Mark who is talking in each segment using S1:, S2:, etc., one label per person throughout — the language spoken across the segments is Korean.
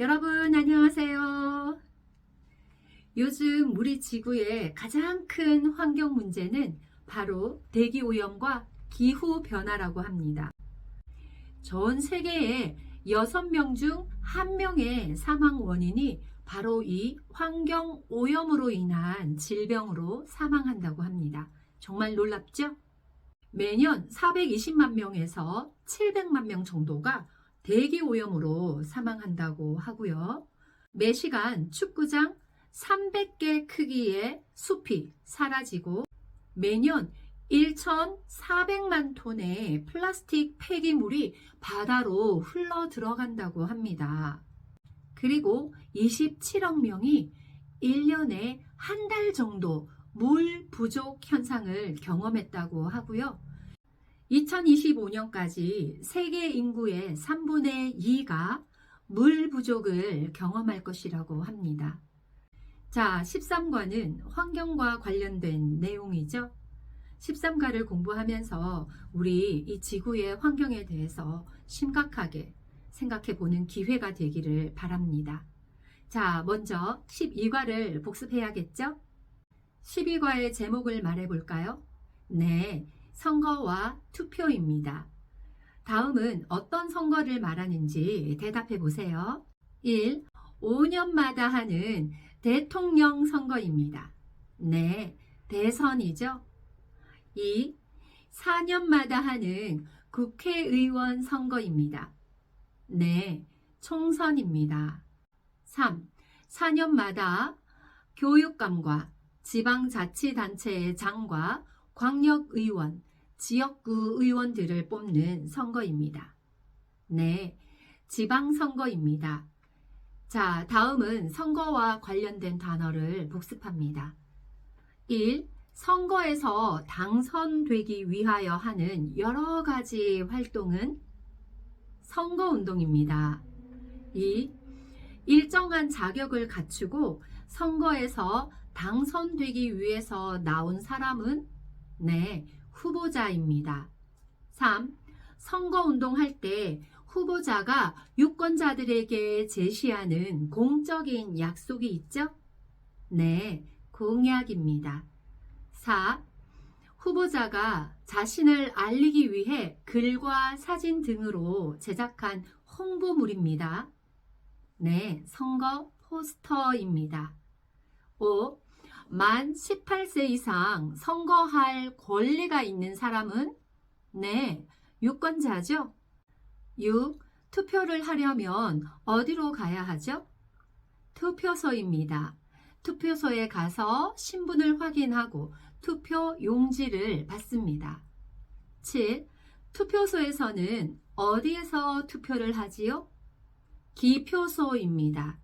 S1: 여러분 안녕하세요. 요즘 우리 지구의 가장 큰 환경 문제는 바로 대기 오염과 기후 변화라고 합니다. 전 세계에 6명 중 1명의 사망 원인이 바로 이 환경 오염으로 인한 질병으로 사망한다고 합니다. 정말 놀랍죠? 매년 420만 명에서 700만 명 정도가 대기 오염으로 사망한다고 하고요. 매 시간 축구장 300개 크기의 숲이 사라지고 매년 1,400만 톤의 플라스틱 폐기물이 바다로 흘러 들어간다고 합니다. 그리고 27억 명이 1년에 한 달 정도 물 부족 현상을 경험했다고 하고요. 2025년까지 세계 인구의 3분의 2가 물 부족을 경험할 것이라고 합니다. 자, 13과는 환경과 관련된 내용이죠. 13과를 공부하면서 우리 이 지구의 환경에 대해서 심각하게 생각해 보는 기회가 되기를 바랍니다. 자, 먼저 12과를 복습해야겠죠? 12과의 제목을 말해 볼까요? 네, 선거와 투표입니다. 다음은 어떤 선거를 말하는지 대답해 보세요. 1. 5년마다 하는 대통령 선거입니다. 네, 대선이죠. 2. 4년마다 하는 국회의원 선거입니다. 네, 총선입니다. 3. 4년마다 교육감과 지방자치단체의 장과 광역의원, 지역구 의원들을 뽑는 선거입니다. 네, 지방선거입니다. 자, 다음은 선거와 관련된 단어를 복습합니다. 1. 선거에서 당선되기 위하여 하는 여러 가지 활동은 선거운동입니다. 2. 일정한 자격을 갖추고 선거에서 당선되기 위해서 나온 사람은 네, 후보자입니다. 3. 선거운동 할때 후보자가 유권자들에게 제시하는 공적인 약속이 있죠? 네, 공약입니다. 4. 후보자가 자신을 알리기 위해 글과 사진 등으로 제작한 홍보물입니다. 네, 선거 포스터입니다. 5. 만 18세 이상 선거할 권리가 있는 사람은 네, 유권자죠. 6. 투표를 하려면 어디로 가야 하죠? 투표소입니다. 투표소에 가서 신분을 확인하고 투표 용지를 받습니다. 7. 투표소에서는 어디에서 투표를 하지요? 기표소입니다.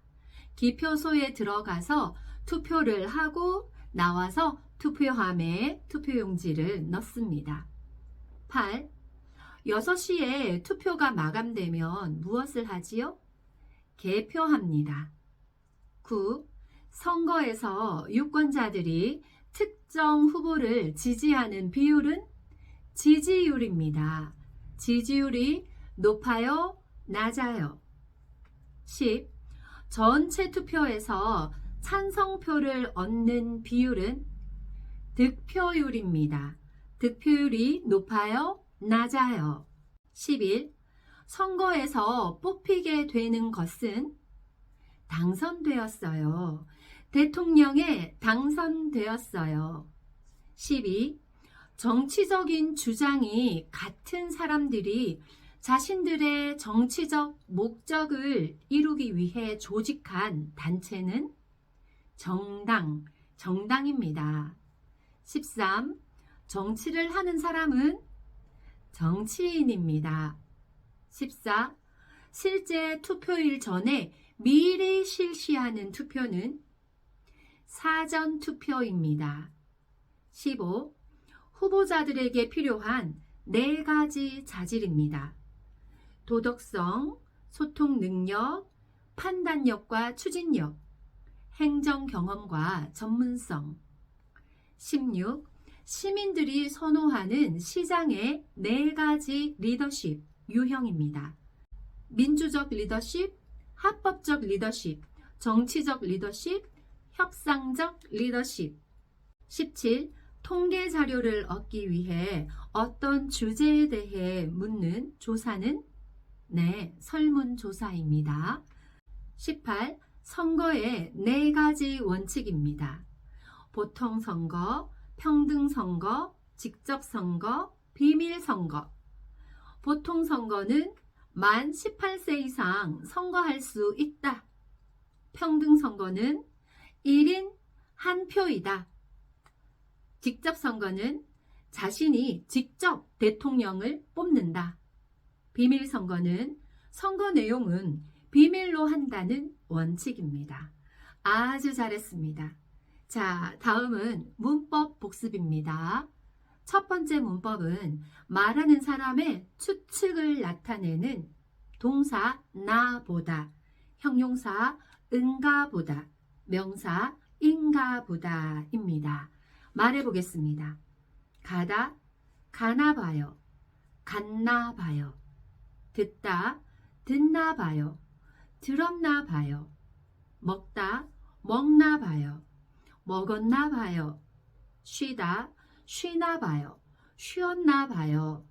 S1: 기표소에 들어가서 투표를 하고 나와서 투표함에 투표용지를 넣습니다. 8. 6시에 투표가 마감되면 무엇을 하지요? 개표합니다. 9. 선거에서 유권자들이 특정 후보를 지지하는 비율은 지지율입니다. 지지율이 높아요? 낮아요? 10. 전체 투표에서 찬성표를 얻는 비율은 득표율입니다. 득표율이 높아요? 낮아요? 11. 선거에서 뽑히게 되는 것은 당선되었어요. 대통령에 당선되었어요. 12. 정치적인 주장이 같은 사람들이 자신들의 정치적 목적을 이루기 위해 조직한 단체는 정당, 정당입니다. 13. 정치를 하는 사람은 정치인입니다. 14. 실제 투표일 전에 미리 실시하는 투표는 사전 투표입니다. 15. 후보자들에게 필요한 네 가지 자질입니다. 도덕성, 소통 능력, 판단력과 추진력, 행정 경험과 전문성. 16. 시민들이 선호하는 시장의 네 가지 리더십 유형입니다. 민주적 리더십, 합법적 리더십, 정치적 리더십, 협상적 리더십. 17. 통계 자료를 얻기 위해 어떤 주제에 대해 묻는 조사는 네, 설문조사입니다. 18. 선거의 네 가지 원칙입니다. 보통 선거, 평등 선거, 직접 선거, 비밀 선거. 보통 선거는 만 18세 이상 선거할 수 있다. 평등 선거는 1인 한 표이다. 직접 선거는 자신이 직접 대통령을 뽑는다. 비밀 선거는 선거 내용은 비밀로 한다는 원칙입니다. 아주 잘했습니다. 자, 다음은 문법 복습입니다. 첫 번째 문법은 말하는 사람의 추측을 나타내는 동사 나보다, 형용사 은가보다, 명사 인가보다입니다. 말해 보겠습니다. 가다, 가나 봐요, 갔나 봐요. 듣다, 듣나 봐요, 들었나 봐요. 먹다, 먹나 봐요, 먹었나 봐요. 쉬다, 쉬나 봐요, 쉬었나 봐요.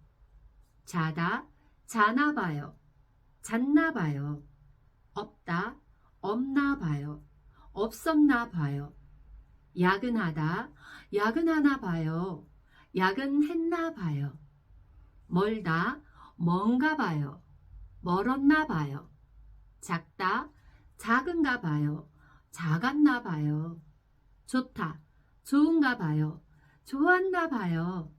S1: 자다, 자나 봐요, 잤나 봐요. 없다, 없나 봐요, 없었나 봐요. 야근하다, 야근하나 봐요, 야근했나 봐요. 멀다, 먼가 봐요. 멀었나 봐요. 작다, 작은가 봐요. 작았나 봐요. 좋다, 좋은가 봐요. 좋았나 봐요.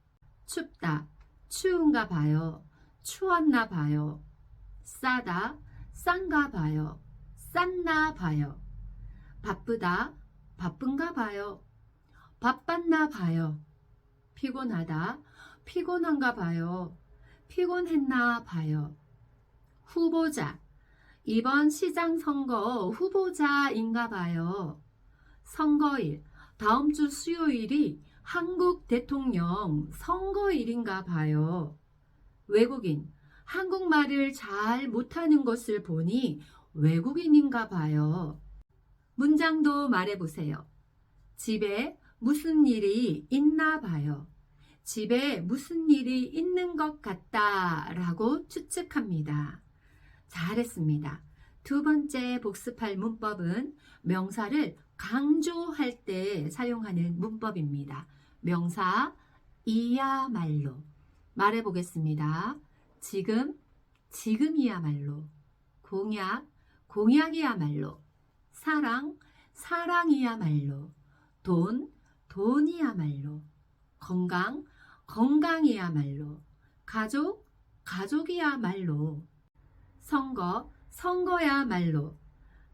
S1: 춥다, 추운가 봐요. 추웠나 봐요. 싸다, 싼가 봐요. 쌌나 봐요. 바쁘다, 바쁜가 봐요. 바빴나 봐요. 피곤하다, 피곤한가 봐요. 피곤했나 봐요. 후보자. 이번 시장 선거 후보자인가 봐요. 선거일. 다음 주 수요일이 한국 대통령 선거일인가 봐요. 외국인. 한국말을 잘 못하는 것을 보니 외국인인가 봐요. 문장도 말해보세요. 집에 무슨 일이 있나 봐요. 집에 무슨 일이 있는 것 같다 라고 추측합니다. 잘했습니다. 두 번째 복습할 문법은 명사를 강조할 때 사용하는 문법입니다. 명사 이야말로. 말해 보겠습니다. 지금, 지금이야말로. 공약, 공약이야말로. 사랑, 사랑이야말로. 돈, 돈이야말로. 건강, 건강이야말로. 가족, 가족이야말로 선거, 선거야말로.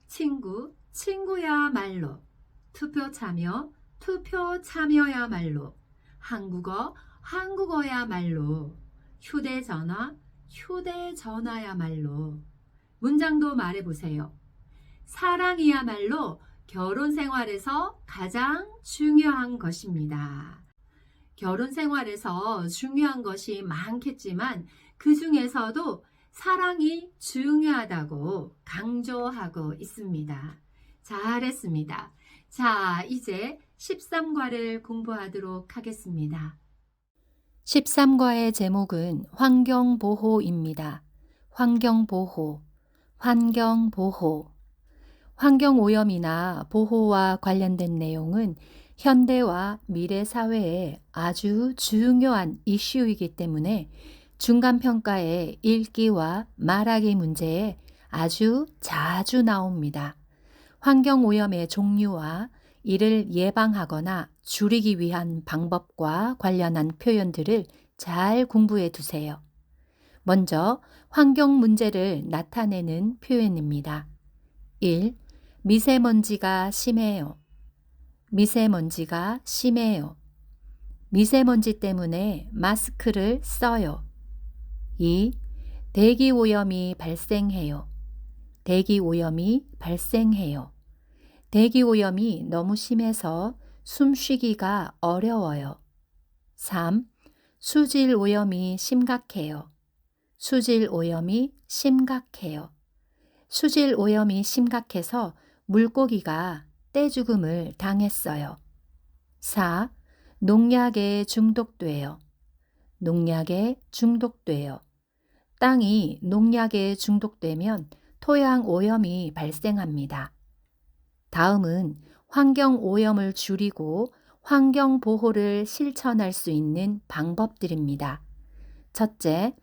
S1: 친구, 친구야말로. 투표 참여, 투표 참여야말로. 한국어, 한국어야말로. 휴대전화, 휴대전화야말로. 문장도 말해보세요. 사랑이야말로 결혼 생활에서 가장 중요한 것입니다. 결혼 생활에서 중요한 것이 많겠지만 그 중에서도 사랑이 중요하다고 강조하고 있습니다. 잘했습니다. 자, 이제 13과를 공부하도록 하겠습니다. 13과의 제목은 환경보호입니다. 환경보호, 환경보호. 환경오염이나 보호와 관련된 내용은 현대와 미래 사회에 아주 중요한 이슈이기 때문에 중간평가의 읽기와 말하기 문제에 아주 자주 나옵니다. 환경오염의 종류와 이를 예방하거나 줄이기 위한 방법과 관련한 표현들을 잘 공부해 두세요. 먼저 환경 문제를 나타내는 표현입니다. 1. 미세먼지가 심해요. 미세먼지가 심해요. 미세먼지 때문에 마스크를 써요. 2. 대기 오염이 발생해요. 대기 오염이 발생해요. 대기 오염이 너무 심해서 숨쉬기가 어려워요. 3. 수질 오염이 심각해요. 수질 오염이 심각해요. 수질 오염이 심각해서 물고기가 떼죽음을 당했어요. 4. 농약에 중독돼요. 농약에 중독돼요. 땅이 농약에 중독되면 토양 오염이 발생합니다. 다음은 환경 오염을 줄이고 환경 보호를 실천할 수 있는 방법들입니다. 첫째,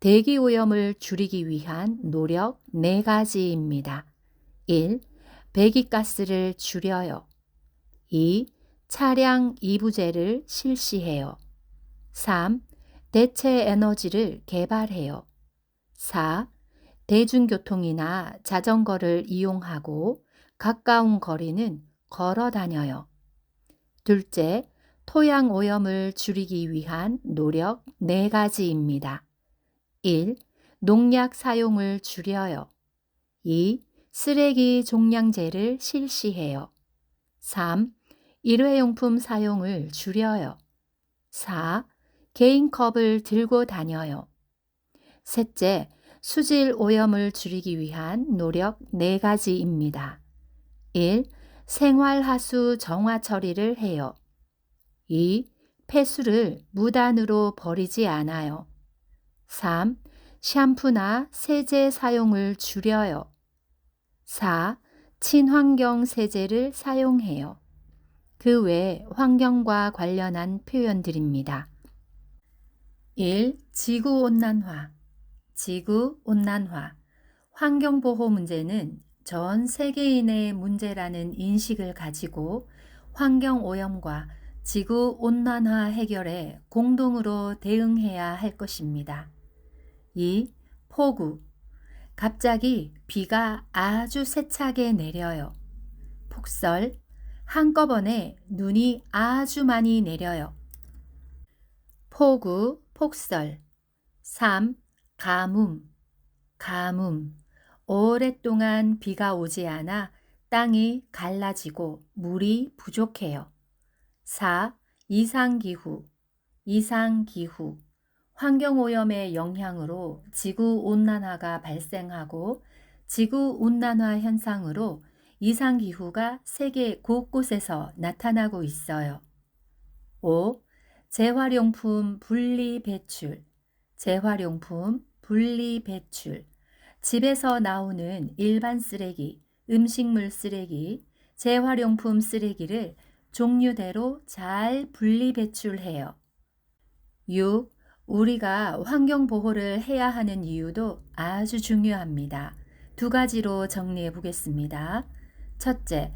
S1: 대기 오염을 줄이기 위한 노력 4가지입니다. 1. 배기가스를 줄여요. 2. 차량 이부제를 실시해요. 3. 대체 에너지를 개발해요. 4. 대중교통이나 자전거를 이용하고 가까운 거리는 걸어 다녀요. 둘째, 토양 오염을 줄이기 위한 노력 4가지입니다. 1. 농약 사용을 줄여요. 2. 쓰레기 종량제를 실시해요. 3. 일회용품 사용을 줄여요. 4. 개인 컵을 들고 다녀요. 셋째, 수질 오염을 줄이기 위한 노력 4가지입니다. 1. 생활하수 정화 처리를 해요. 2. 폐수를 무단으로 버리지 않아요. 3. 샴푸나 세제 사용을 줄여요. 4. 친환경 세제를 사용해요. 그 외 환경과 관련한 표현들입니다. 1. 지구온난화 지구온난화 환경보호 문제는 전 세계인의 문제라는 인식을 가지고 환경오염과 지구온난화 해결에 공동으로 대응해야 할 것입니다. 2. 폭우 갑자기 비가 아주 세차게 내려요. 폭설 한꺼번에 눈이 아주 많이 내려요. 폭우, 폭설 3. 가뭄, 가뭄 오랫동안 비가 오지 않아 땅이 갈라지고 물이 부족해요. 4. 이상기후, 이상기후. 환경오염의 영향으로 지구온난화가 발생하고 지구온난화 현상으로 이상기후가 세계 곳곳에서 나타나고 있어요. 5. 재활용품 분리 배출, 재활용품 분리 배출. 집에서 나오는 일반 쓰레기, 음식물 쓰레기, 재활용품 쓰레기를 종류대로 잘 분리 배출해요. 6. 우리가 환경 보호를 해야 하는 이유도 아주 중요합니다. 두 가지로 정리해 보겠습니다. 첫째,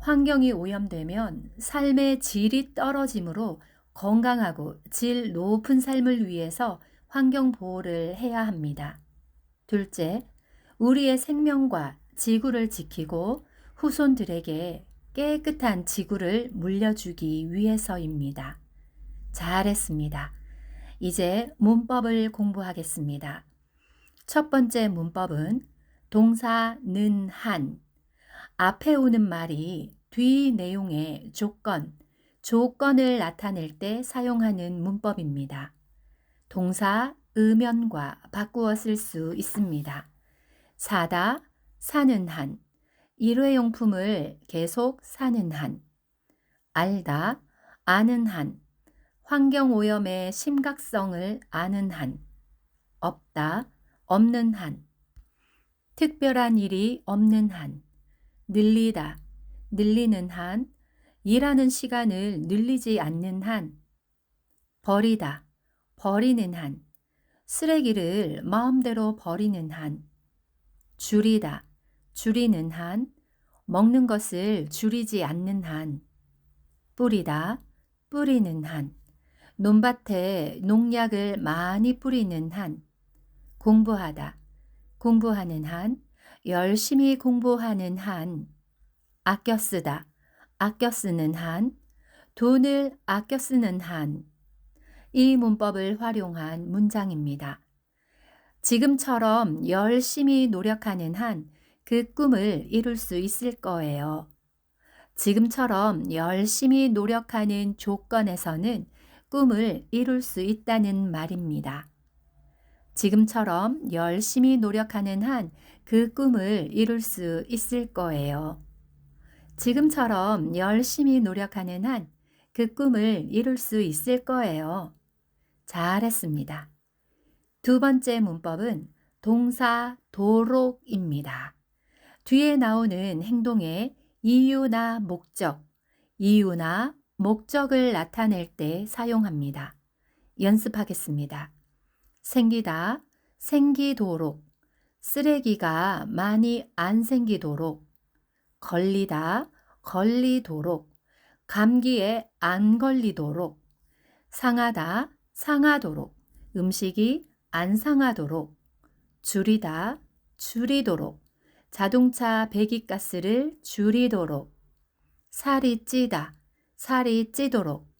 S1: 환경이 오염되면 삶의 질이 떨어지므로 건강하고 질 높은 삶을 위해서 환경 보호를 해야 합니다. 둘째, 우리의 생명과 지구를 지키고 후손들에게 깨끗한 지구를 물려주기 위해서입니다. 잘했습니다. 이제 문법을 공부하겠습니다. 첫 번째 문법은 동사 는 한. 앞에 오는 말이 뒤 내용의 조건, 조건을 나타낼 때 사용하는 문법입니다. 동사 의면과 바꾸어 쓸 수 있습니다. 사다, 사는 한, 일회용품을 계속 사는 한, 알다, 아는 한, 환경오염의 심각성을 아는 한, 없다, 없는 한, 특별한 일이 없는 한, 늘리다, 늘리는 한, 일하는 시간을 늘리지 않는 한, 버리다, 버리는 한, 쓰레기를 마음대로 버리는 한, 줄이다, 줄이는 한, 먹는 것을 줄이지 않는 한, 뿌리다, 뿌리는 한, 논밭에 농약을 많이 뿌리는 한, 공부하다, 공부하는 한, 열심히 공부하는 한, 아껴 쓰다, 아껴 쓰는 한, 돈을 아껴 쓰는 한. 이 문법을 활용한 문장입니다. 지금처럼 열심히 노력하는 한 그 꿈을 이룰 수 있을 거예요. 지금처럼 열심히 노력하는 조건에서는 꿈을 이룰 수 있다는 말입니다. 지금처럼 열심히 노력하는 한 그 꿈을 이룰 수 있을 거예요. 지금처럼 열심히 노력하는 한 그 꿈을 이룰 수 있을 거예요. 잘했습니다. 두 번째 문법은 동사 도록입니다. 뒤에 나오는 행동의 이유나 목적, 이유나 목적을 나타낼 때 사용합니다. 연습하겠습니다. 생기다, 생기도록, 쓰레기가 많이 안 생기도록, 걸리다, 걸리도록, 감기에 안 걸리도록, 상하다, 상하도록, 음식이 안 상하도록, 줄이다, 줄이도록, 자동차 배기가스를 줄이도록, 살이 찌다, 살이 찌도록,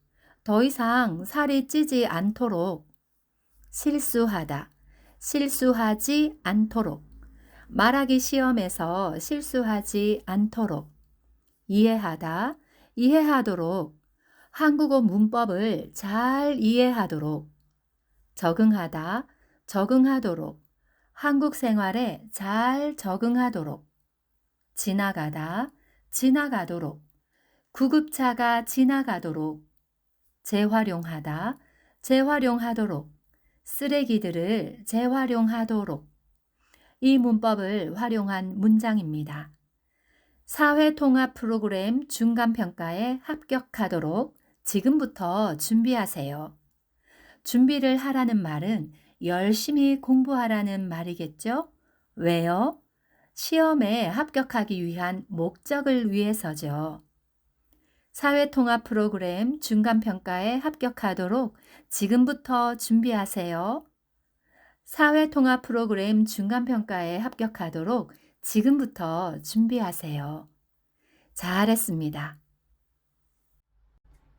S1: 더 이상 살이 찌지 않도록, 실수하다, 실수하지 않도록, 말하기 시험에서 실수하지 않도록, 이해하다, 이해하도록, 한국어 문법을 잘 이해하도록, 적응하다, 적응하도록, 한국 생활에 잘 적응하도록, 지나가다, 지나가도록, 구급차가 지나가도록, 재활용하다, 재활용하도록, 쓰레기들을 재활용하도록. 이 문법을 활용한 문장입니다. 사회통합 프로그램 중간평가에 합격하도록 지금부터 준비하세요. 준비를 하라는 말은 열심히 공부하라는 말이겠죠? 왜요? 시험에 합격하기 위한 목적을 위해서죠. 사회통합 프로그램 중간평가에 합격하도록 지금부터 준비하세요. 사회통합 프로그램 중간평가에 합격하도록 지금부터 준비하세요. 잘했습니다.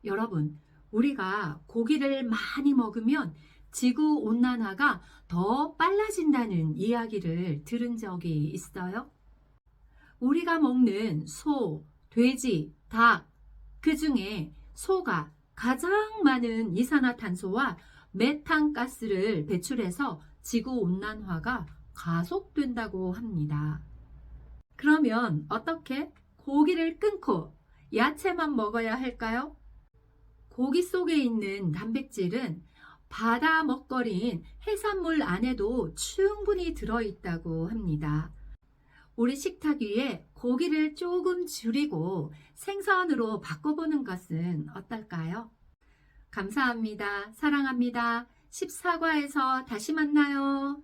S1: 여러분, 우리가 고기를 많이 먹으면 지구 온난화가 더 빨라진다는 이야기를 들은 적이 있어요? 우리가 먹는 소, 돼지, 닭, 그 중에 소가 가장 많은 이산화탄소와 메탄가스를 배출해서 지구 온난화가 가속된다고 합니다. 그러면 어떻게 고기를 끊고 야채만 먹어야 할까요? 고기 속에 있는 단백질은 바다 먹거리인 해산물 안에도 충분히 들어있다고 합니다. 우리 식탁 위에 고기를 조금 줄이고 생선으로 바꿔보는 것은 어떨까요? 감사합니다. 사랑합니다. 14과에서 다시 만나요.